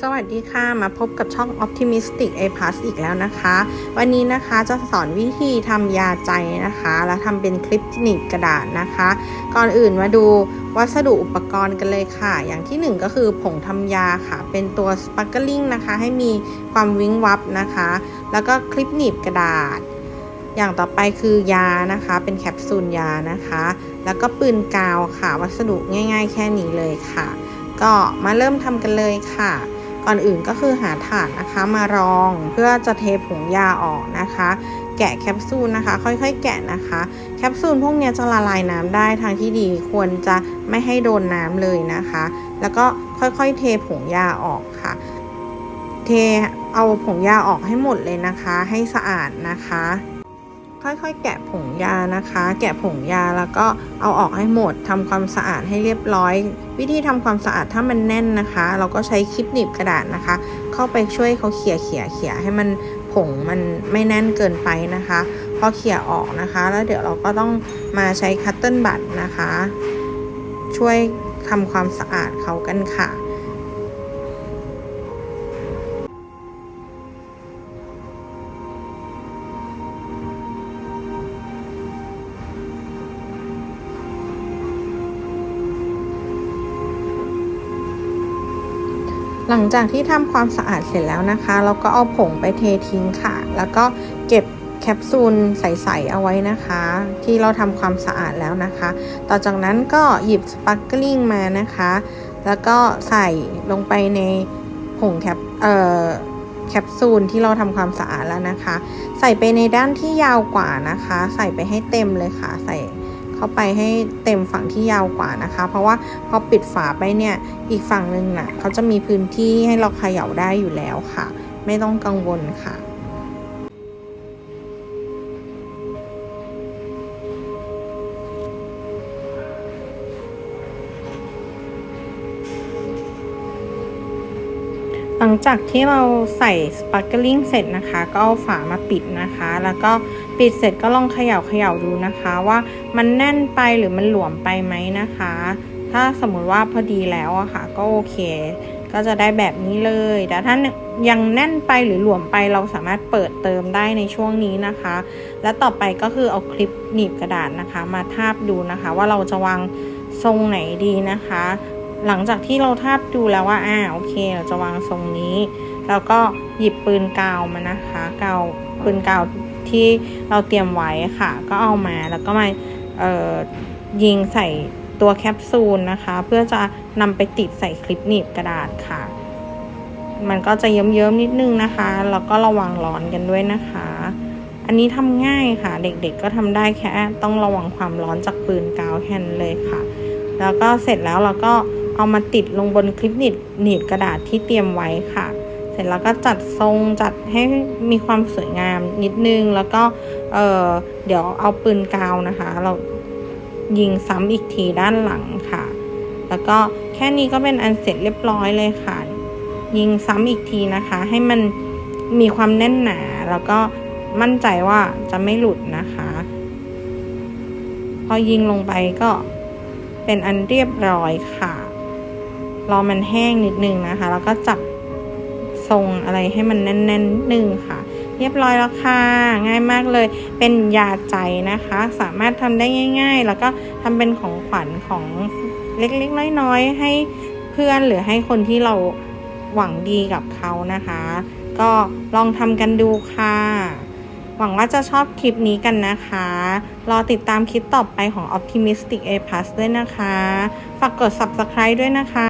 สวัสดีค่ะมาพบกับช่อง Optimistic A Plus อีกแล้วนะคะ วันนี้นะคะจะสอนวิธีทำยาใจนะคะ แล้วทำเป็นคลิปหนีบกระดาษนะคะ ก่อนอื่นมาดูวัสดุอุปกรณ์กันเลยค่ะ อย่างที่หนึ่งก็คือผงทำยาค่ะ เป็นตัว Sparkling นะคะ ให้มีความวิ้งวับนะคะ แล้วก็คลิปหนีบกระดาษ อย่างต่อไปคือยานะคะ เป็นแคปซูลยานะคะ แล้วก็ปืนกาวค่ะ วัสดุง่าย ๆ แค่นี้เลยค่ะ ก็มาเริ่มทำกันเลยค่ะ ก่อนอื่นก็คือหาถาดนะคะมารองเพื่อจะเทผงยาออกนะคะ แกะแคปซูลนะคะ ค่อยๆ แกะนะคะ แคปซูลพวกนี้จะละลายน้ำได้ทางที่ดีควรจะไม่ให้โดนน้ำเลยนะคะ แล้วก็ค่อยๆ เทผงยาออกค่ะ เทเอาผงยาออกให้หมดเลยนะคะ ให้สะอาดนะคะ ค่อยๆ แกะผงยานะคะ แกะผงยาแล้วก็เอาออกให้หมดทำความสะอาดให้เรียบร้อย วิธีทำความสะอาดถ้ามันแน่นนะคะ เราก็ใช้คลิปหนีบกระดาษนะคะ เข้าไปช่วยเขาเขี่ยเขี่ยเขี่ยให้มันผงมันไม่แน่นเกินไปนะคะ พอเขี่ยออกนะคะ แล้วเดี๋ยวเราก็ต้องมาใช้คัตเติ้ลบัตนะคะ ช่วยทำความสะอาดเขากันค่ะ หลังจากที่ทำความสะอาดเสร็จแล้วนะคะ เราก็เอาผงไปเททิ้งค่ะ แล้วก็เก็บแคปซูลใสๆเอาไว้นะคะ ที่เราทำความสะอาดแล้วนะคะ ต่อจากนั้นก็หยิบสปาร์กลิงมานะคะ แล้วก็ใส่ลงไปในผงแคปเอ่อแคปซูลที่เราทำความสะอาดแล้วนะคะ ใส่ไปในด้านที่ยาวกว่านะคะ ใส่ไปให้เต็มเลยค่ะ ใส่ เข้าไปให้เต็มฝั่งที่ยาวกว่านะคะ เพราะว่าพอปิดฝาไปเนี่ยอีกฝั่งหนึ่งน่ะเขาจะมีพื้นที่ให้เราเขย่าได้อยู่แล้วค่ะ ไม่ต้องกังวลค่ะ หลังจากที่เราใส่สปาร์กลิงเสร็จนะคะ ก็เอาฝามาปิดนะคะ แล้วก็ปิดเสร็จก็ลองเขย่าเขย่าดูนะคะ ว่ามันแน่นไปหรือมันหลวมไปไหมนะคะ ถ้าสมมุติว่าพอดีแล้วอะค่ะ ก็โอเค ก็จะได้แบบนี้เลย แต่ถ้ายังแน่นไปหรือหลวมไปเราสามารถเปิดเติมได้ในช่วงนี้นะคะ และต่อไปก็คือเอาคลิปหนีบกระดาษนะคะ มาทาบดูนะคะ ว่าเราจะวางทรงไหนดีนะคะ หลังจากที่เราทาบดูแล้วว่าอ่าโอเค เราจะวางทรงนี้ แล้วก็หยิบปืนกาวมานะคะกาวปืนกาวที่เราเตรียมไว้ค่ะ ก็เอามาแล้วก็มาเอ่อยิงใส่ตัวแคปซูลนะคะ เพื่อจะนำไปติดใส่คลิปหนีบกระดาษค่ะ มันก็จะเยิ้มๆนิดนึงนะคะ แล้วก็ระวังร้อนกันด้วยนะคะ อันนี้ทำง่ายค่ะ เด็กๆก็ทำได้แค่ต้องระวังความร้อนจากปืนกาวแค่นั้นเลยค่ะ แล้วก็เสร็จแล้วเราก็ เอามาติดลงบนคลิปหนีบหนีบกระดาษที่เตรียมไว้ค่ะ เสร็จแล้วก็จัดทรงจัดให้มีความสวยงามนิดนึงแล้วก็เออเดี๋ยวเอาปืนกาวนะคะ เรายิงซ้ำอีกทีด้านหลังค่ะ แล้วก็แค่นี้ก็เป็นอันเสร็จเรียบร้อยเลยค่ะ ยิงซ้ำอีกทีนะคะ ให้มันมีความแน่นหนา แล้วก็มั่นใจว่าจะไม่หลุดนะคะ พอยิงลงไปก็เป็นอันเรียบร้อยค่ะ รอมันแห้งนิดนึงนะคะ แล้วก็จับทรงอะไรให้มันแน่นๆนิดนึงค่ะ เรียบร้อยแล้วค่ะ ง่ายมากเลยเป็นยาใจนะคะ สามารถทำได้ง่าย ๆ แล้วก็ทำเป็นของขวัญของเล็กๆน้อยๆให้เพื่อนหรือให้คนที่เราหวังดีกับเขานะคะ ก็ลองทำกันดูค่ะ หวังว่าจะชอบคลิปนี้กันนะคะ รอติดตามคลิปต่อไปของ Optimistic A Plus ด้วยนะคะ ฝากกด Subscribe ด้วยนะคะ